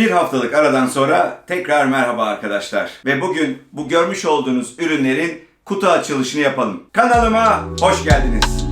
Bir haftalık aradan sonra tekrar merhaba arkadaşlar. Ve bugün bu görmüş olduğunuz ürünlerin kutu açılışını yapalım. Kanalıma hoş geldiniz.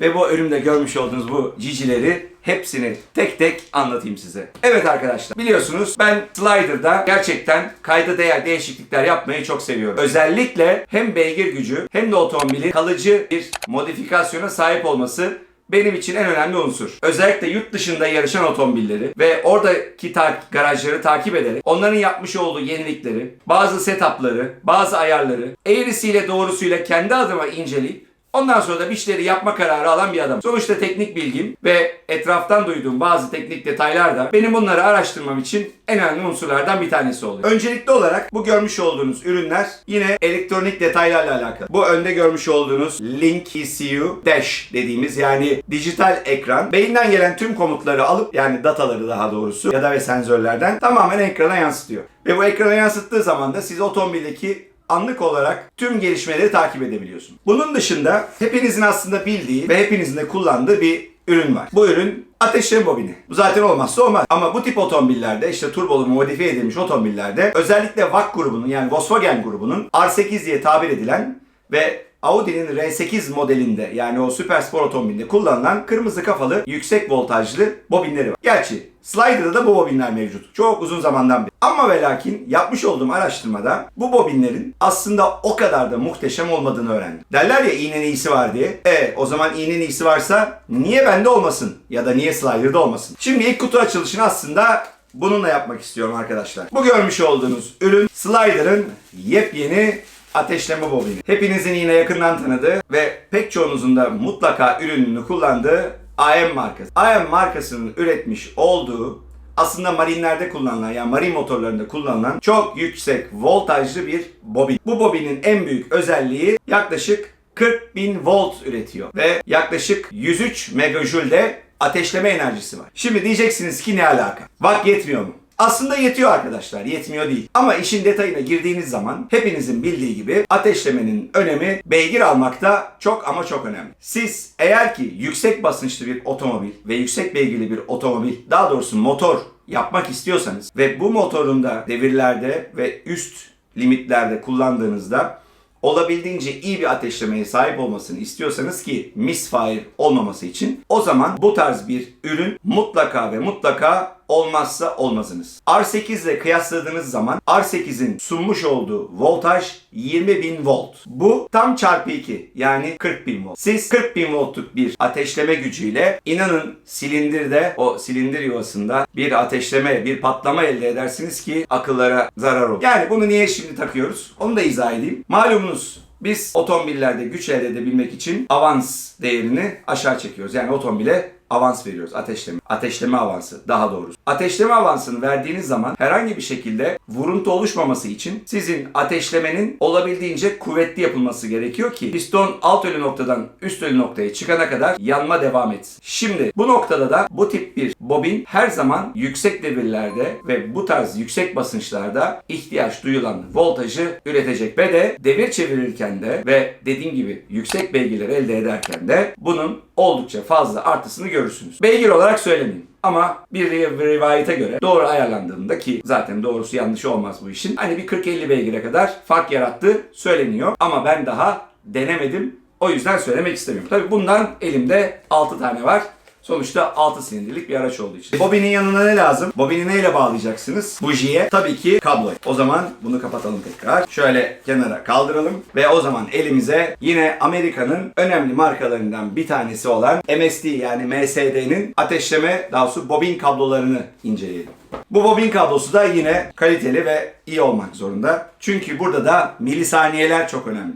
Ve bu önümde görmüş olduğunuz bu cicileri hepsini tek tek anlatayım size. Evet arkadaşlar biliyorsunuz ben Slider'da gerçekten kayda değer değişiklikler yapmayı çok seviyorum. Özellikle hem beygir gücü hem de otomobilin kalıcı bir modifikasyona sahip olması benim için en önemli unsur. Özellikle yurt dışında yarışan otomobilleri ve oradaki ta- garajları takip ederek onların yapmış olduğu yenilikleri, bazı setupları, bazı ayarları eğrisiyle doğrusuyla kendi adıma inceleyip Ondan sonra da bir işleri yapma kararı alan bir adam. Sonuçta teknik bilgim ve etraftan duyduğum bazı teknik detaylar da benim bunları araştırmam için en önemli unsurlardan bir tanesi oluyor. Öncelikli olarak bu görmüş olduğunuz ürünler yine elektronik detaylarla alakalı. Bu önde görmüş olduğunuz Link ECU Dash dediğimiz yani dijital ekran beyinden gelen tüm komutları alıp yani dataları daha doğrusu ya da ve sensörlerden tamamen ekrana yansıtıyor. Ve bu ekrana yansıttığı zaman da siz otomobildeki anlık olarak tüm gelişmeleri takip edebiliyorsun. Bunun dışında hepinizin aslında bildiği ve hepinizin de kullandığı bir ürün var. Bu ürün ateşleme bobini. Bu zaten olmazsa olmaz. Ama bu tip otomobillerde işte turbolu modifiye edilmiş otomobillerde özellikle VAK grubunun yani Volkswagen grubunun R8 diye tabir edilen ve Audi'nin R8 modelinde yani o süper spor otomobilinde kullanılan kırmızı kafalı yüksek voltajlı bobinleri var. Gerçi Slider'da da bu bobinler mevcut. Çok uzun zamandan beri. Ama ve lakin yapmış olduğum araştırmada bu bobinlerin aslında o kadar da muhteşem olmadığını öğrendim. Derler ya iğnenin iyisi var diye. E o zaman iğnenin iyisi varsa niye bende olmasın? Ya da niye Slider'da olmasın? Şimdi ilk kutu açılışını aslında bununla yapmak istiyorum arkadaşlar. Bu görmüş olduğunuz ürün Slider'ın yepyeni ateşleme bobini. Hepinizin yine yakından tanıdığı ve pek çoğunuzun da mutlaka ürününü kullandığı AM markası. AM markasının üretmiş olduğu aslında marinlerde kullanılan yani marin motorlarında kullanılan çok yüksek voltajlı bir bobin. Bu bobinin en büyük özelliği yaklaşık 40 bin volt üretiyor ve yaklaşık 103 megajoule ateşleme enerjisi var. Şimdi diyeceksiniz ki ne alaka? Watt yetmiyor mu? Aslında yetiyor arkadaşlar, yetmiyor değil. Ama işin detayına girdiğiniz zaman hepinizin bildiği gibi ateşlemenin önemi beygir almakta çok ama çok önemli. Siz eğer ki yüksek basınçlı bir otomobil ve yüksek beygirli bir otomobil, daha doğrusu motor yapmak istiyorsanız ve bu motorun da devirlerde ve üst limitlerde kullandığınızda olabildiğince iyi bir ateşlemeye sahip olmasını istiyorsanız ki misfire olmaması için o zaman bu tarz bir ürün mutlaka ve mutlaka olmazsa olmazınız. R8 ile kıyasladığınız zaman R8'in sunmuş olduğu voltaj 20.000 volt. Bu tam çarpı 2 yani 40.000 volt. Siz 40.000 voltluk bir ateşleme gücüyle inanın silindirde o silindir yuvasında bir ateşleme, bir patlama elde edersiniz ki akıllara zarar olur. Yani bunu niye şimdi takıyoruz? Onu da izah edeyim. Malumunuz biz otomobillerde güç elde edebilmek için avans değerini aşağı çekiyoruz. Yani otomobile avans veriyoruz. Ateşleme. Ateşleme avansı daha doğrusu. Ateşleme avansını verdiğiniz zaman herhangi bir şekilde vuruntu oluşmaması için sizin ateşlemenin olabildiğince kuvvetli yapılması gerekiyor ki piston alt ölü noktadan üst ölü noktaya çıkana kadar yanma devam etsin. Şimdi bu noktada da bu tip bir bobin her zaman yüksek devirlerde ve bu tarz yüksek basınçlarda ihtiyaç duyulan voltajı üretecek ve de devir çevirirken de ve dediğim gibi yüksek beygirler elde ederken de bunun oldukça fazla artısını görürsünüz. Beygir olarak söylemeyeyim. Ama bir rivayete göre doğru ayarlandığında ki zaten doğrusu yanlış olmaz bu işin. Hani bir 40-50 beygire kadar fark yarattığı söyleniyor. Ama ben daha denemedim. O yüzden söylemek istemiyorum. Tabii bundan elimde 6 tane var. Sonuçta 6 silindirlik bir araç olduğu için. Bobinin yanına ne lazım? Bobini neyle bağlayacaksınız? Bujiye. Tabii ki kablo. O zaman bunu kapatalım tekrar. Şöyle kenara kaldıralım. Ve o zaman elimize yine Amerika'nın önemli markalarından bir tanesi olan MSD yani MSD'nin ateşleme daha doğrusu bobin kablolarını inceleyelim. Bu bobin kablosu da yine kaliteli ve iyi olmak zorunda. Çünkü burada da milisaniyeler çok önemli.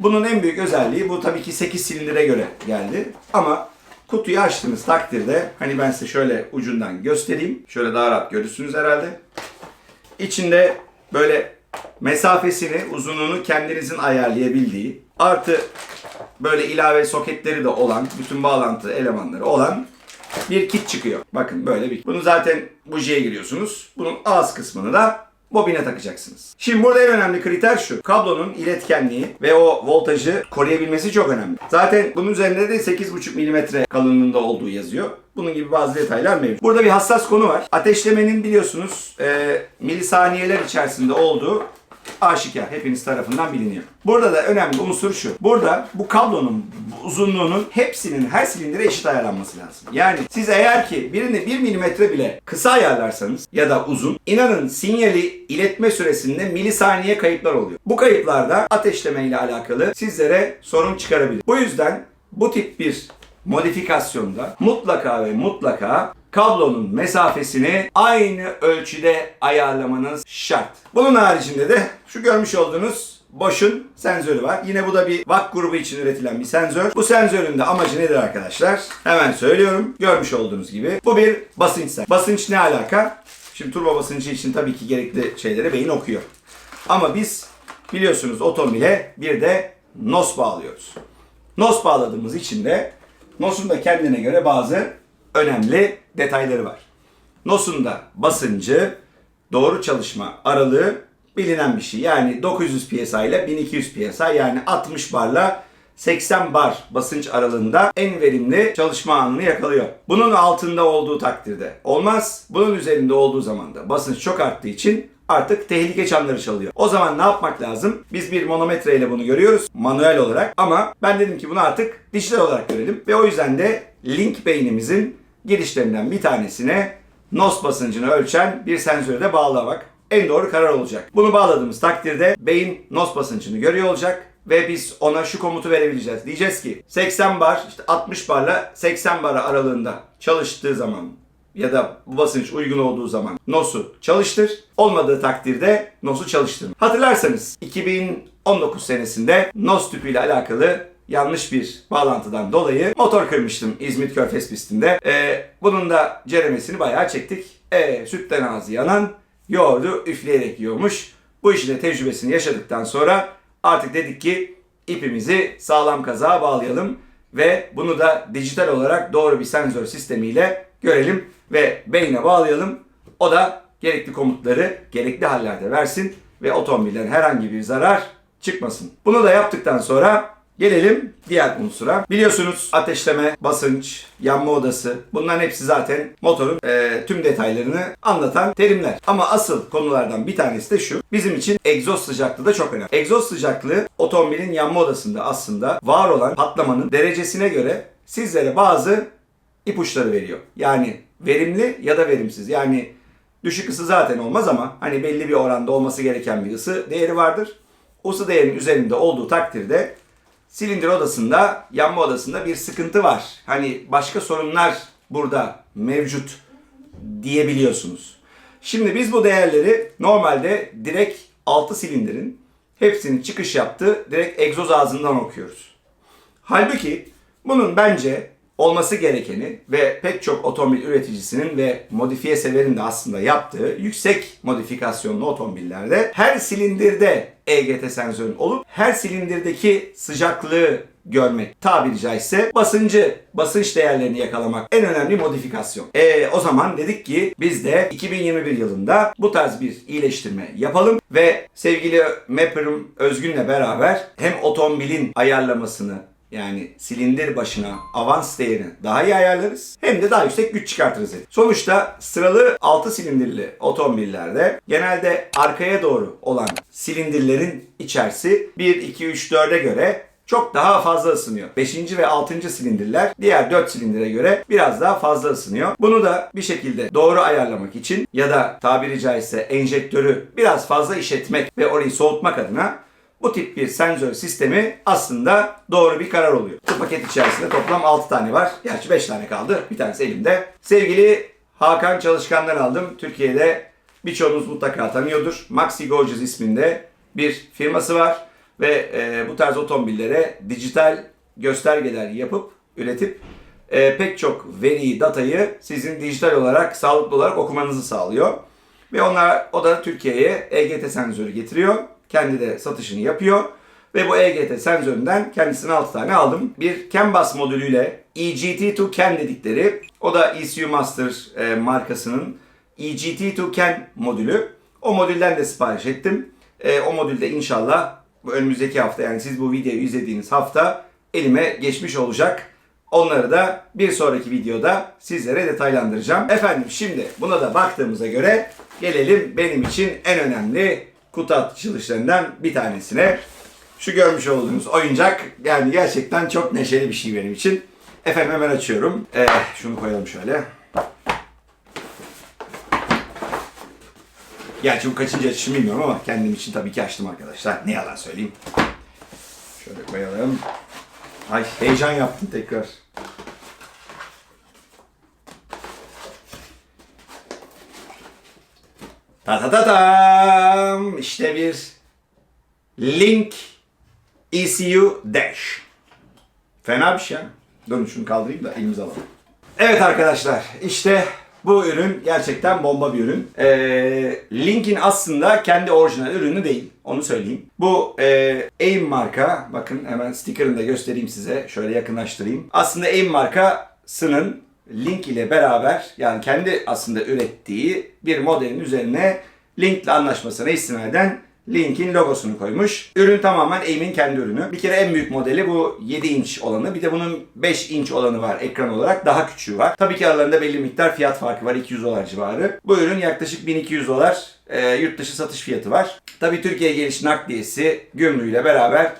Bunun en büyük özelliği bu tabii ki 8 silindire göre geldi. Ama kutuyu açtığınız takdirde hani ben size şöyle ucundan göstereyim. Şöyle daha rahat görürsünüz herhalde. İçinde böyle mesafesini, uzunluğunu kendinizin ayarlayabildiği artı böyle ilave soketleri de olan, bütün bağlantı elemanları olan bir kit çıkıyor. Bakın böyle bir. Bunu zaten bujiye giriyorsunuz. Bunun ağız kısmını da bobine takacaksınız. Şimdi burada en önemli kriter şu. Kablonun iletkenliği ve o voltajı koruyabilmesi çok önemli. Zaten bunun üzerinde de 8,5 mm kalınlığında olduğu yazıyor. Bunun gibi bazı detaylar mevcut. Burada bir hassas konu var. Ateşlemenin biliyorsunuz e, milisaniyeler içerisinde olduğu aşikar. Hepiniz tarafından biliniyor. Burada da önemli unsur şu. Burada bu kablonun uzunluğunun hepsinin her silindire eşit ayarlanması lazım. Yani siz eğer ki birini 1 milimetre bile kısa ayarlarsanız ya da uzun inanın sinyali iletme süresinde milisaniye kayıplar oluyor. Bu kayıplarda ateşleme ile alakalı sizlere sorun çıkarabilir. Bu yüzden bu tip bir modifikasyonda mutlaka ve mutlaka kablonun mesafesini aynı ölçüde ayarlamanız şart. Bunun haricinde de şu görmüş olduğunuz Bosch'un sensörü var. Yine bu da bir VAK grubu için üretilen bir sensör. Bu sensörün de amacı nedir arkadaşlar? Hemen söylüyorum. Görmüş olduğunuz gibi. Bu bir basınç sensörü. Basınç ne alaka? Şimdi turbo basıncı için tabii ki gerekli şeyleri beyin okuyor. Ama biz biliyorsunuz otomobile bir de NOS bağlıyoruz. NOS bağladığımız için de NOS'un da kendine göre bazı önemli detayları var. NOS'un da basıncı, doğru çalışma aralığı bilinen bir şey. Yani 900 PSI ile 1200 PSI yani 60 barla 80 bar basınç aralığında en verimli çalışma anını yakalıyor. Bunun altında olduğu takdirde olmaz. Bunun üzerinde olduğu zaman da basınç çok arttığı için artık tehlike çanları çalıyor. O zaman ne yapmak lazım? Biz bir manometre ile bunu görüyoruz manuel olarak ama ben dedim ki bunu artık dijital olarak görelim ve o yüzden de link beynimizin girişlerinden bir tanesine NOS basıncını ölçen bir sensörü de bağlamak en doğru karar olacak. Bunu bağladığımız takdirde beyin NOS basıncını görüyor olacak ve biz ona şu komutu verebileceğiz. Diyeceğiz ki 80 bar, işte 60 barla 80 bar aralığında çalıştığı zaman ya da bu basınç uygun olduğu zaman NOS'u çalıştır. Olmadığı takdirde NOS'u çalıştırma. Hatırlarsanız 2019 senesinde NOS tüpüyle alakalı yanlış bir bağlantıdan dolayı motor kırmıştım İzmit Körfez pistinde. Ee, bunun da ceremesini bayağı çektik. E, sütten ağzı yanan yoğurdu üfleyerek yiyormuş. Bu işin de tecrübesini yaşadıktan sonra artık dedik ki ipimizi sağlam kazağa bağlayalım ve bunu da dijital olarak doğru bir sensör sistemiyle görelim ve beyne bağlayalım. O da gerekli komutları gerekli hallerde versin ve otomobilden herhangi bir zarar çıkmasın. Bunu da yaptıktan sonra gelelim diğer unsura. Biliyorsunuz ateşleme, basınç, yanma odası bunların hepsi zaten motorun e, tüm detaylarını anlatan terimler. Ama asıl konulardan bir tanesi de şu. Bizim için egzoz sıcaklığı da çok önemli. Egzoz sıcaklığı otomobilin yanma odasında aslında var olan patlamanın derecesine göre sizlere bazı ipuçları veriyor. Yani verimli ya da verimsiz. Yani düşük ısı zaten olmaz ama hani belli bir oranda olması gereken bir ısı değeri vardır. O ısı değerinin üzerinde olduğu takdirde silindir odasında, yanma odasında bir sıkıntı var. Hani başka sorunlar burada mevcut diyebiliyorsunuz. Şimdi biz bu değerleri normalde direkt 6 silindirin hepsinin çıkış yaptığı direkt egzoz ağzından okuyoruz. Halbuki bunun bence olması gerekeni ve pek çok otomobil üreticisinin ve modifiye severin de aslında yaptığı yüksek modifikasyonlu otomobillerde her silindirde EGT sensörün olup her silindirdeki sıcaklığı görmek tabiri caizse basıncı, basınç değerlerini yakalamak en önemli modifikasyon. E, o zaman dedik ki biz de 2021 yılında bu tarz bir iyileştirme yapalım ve sevgili Mapper'ım Özgün'le beraber hem otomobilin ayarlamasını yani silindir başına avans değerini daha iyi ayarlarız. Hem de daha yüksek güç çıkartırız dedik. Sonuçta sıralı 6 silindirli otomobillerde genelde arkaya doğru olan silindirlerin içerisi 1, 2, 3, 4'e göre çok daha fazla ısınıyor. 5. ve 6. silindirler diğer 4 silindire göre biraz daha fazla ısınıyor. Bunu da bir şekilde doğru ayarlamak için ya da tabiri caizse enjektörü biraz fazla işletmek ve orayı soğutmak adına bu tip bir sensör sistemi aslında doğru bir karar oluyor. Bu paket içerisinde toplam 6 tane var. Gerçi 5 tane kaldı. Bir tanesi elimde. Sevgili Hakan Çalışkan'dan aldım. Türkiye'de birçoğunuz mutlaka tanıyordur. Maxi Gorgeous isminde bir firması var. Ve e, bu tarz otomobillere dijital göstergeler yapıp, üretip e, pek çok veriyi, datayı sizin dijital olarak, sağlıklı olarak okumanızı sağlıyor. Ve onlar, o da Türkiye'ye EGT sensörü getiriyor. Kendi de satışını yapıyor. Ve bu EGT sensöründen kendisine 6 tane aldım. Bir CAN modülüyle EGT to CAN dedikleri, o da ECU Master e, markasının EGT to CAN modülü. O modülden de sipariş ettim. Ee, o modülde inşallah önümüzdeki hafta yani siz bu videoyu izlediğiniz hafta elime geçmiş olacak. Onları da bir sonraki videoda sizlere detaylandıracağım. Efendim şimdi buna da baktığımıza göre gelelim benim için en önemli kutu açılışlarından bir tanesine. Şu görmüş olduğunuz oyuncak yani gerçekten çok neşeli bir şey benim için. Efendim hemen açıyorum. Ee, şunu koyalım şöyle. Gerçi bu kaçıncı açışım bilmiyorum ama kendim için tabii ki açtım arkadaşlar. Ne yalan söyleyeyim. Şöyle koyalım. Ay heyecan yaptım tekrar. Ta ta ta tam. İşte bir Link ECU Dash. Fena bir şey. Durun şunu kaldırayım da elimize alalım. Evet arkadaşlar işte bu ürün gerçekten bomba bir ürün. Ee, Link'in aslında kendi orijinal ürünü değil. Onu söyleyeyim. Bu e, AIM marka. Bakın hemen sticker'ını da göstereyim size. Şöyle yakınlaştırayım. Aslında AIM markasının Link ile beraber yani kendi aslında ürettiği bir modelin üzerine Link'le anlaşmasına istinaden Link'in logosunu koymuş. Ürün tamamen AIM'in kendi ürünü. Bir kere en büyük modeli bu 7 inç olanı. Bir de bunun 5 inç olanı var ekran olarak. Daha küçüğü var. Tabii ki aralarında belli miktar fiyat farkı var. 200 dolar civarı. Bu ürün yaklaşık 1200 dolar e, yurt dışı satış fiyatı var. Tabii Türkiye'ye geliş nakliyesi gümrüğüyle beraber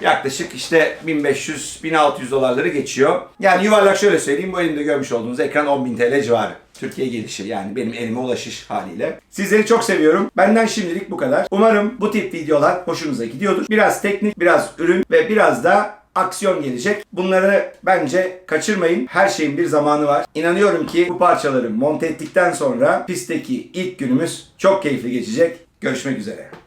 yaklaşık işte 1500-1600 dolarları geçiyor. Yani yuvarlak şöyle söyleyeyim bu elimde görmüş olduğunuz ekran 10.000 TL civarı. Türkiye gelişi yani benim elime ulaşış haliyle. Sizleri çok seviyorum. Benden şimdilik bu kadar. Umarım bu tip videolar hoşunuza gidiyordur. Biraz teknik, biraz ürün ve biraz da aksiyon gelecek. Bunları bence kaçırmayın. Her şeyin bir zamanı var. İnanıyorum ki bu parçaları monte ettikten sonra pistteki ilk günümüz çok keyifli geçecek. Görüşmek üzere.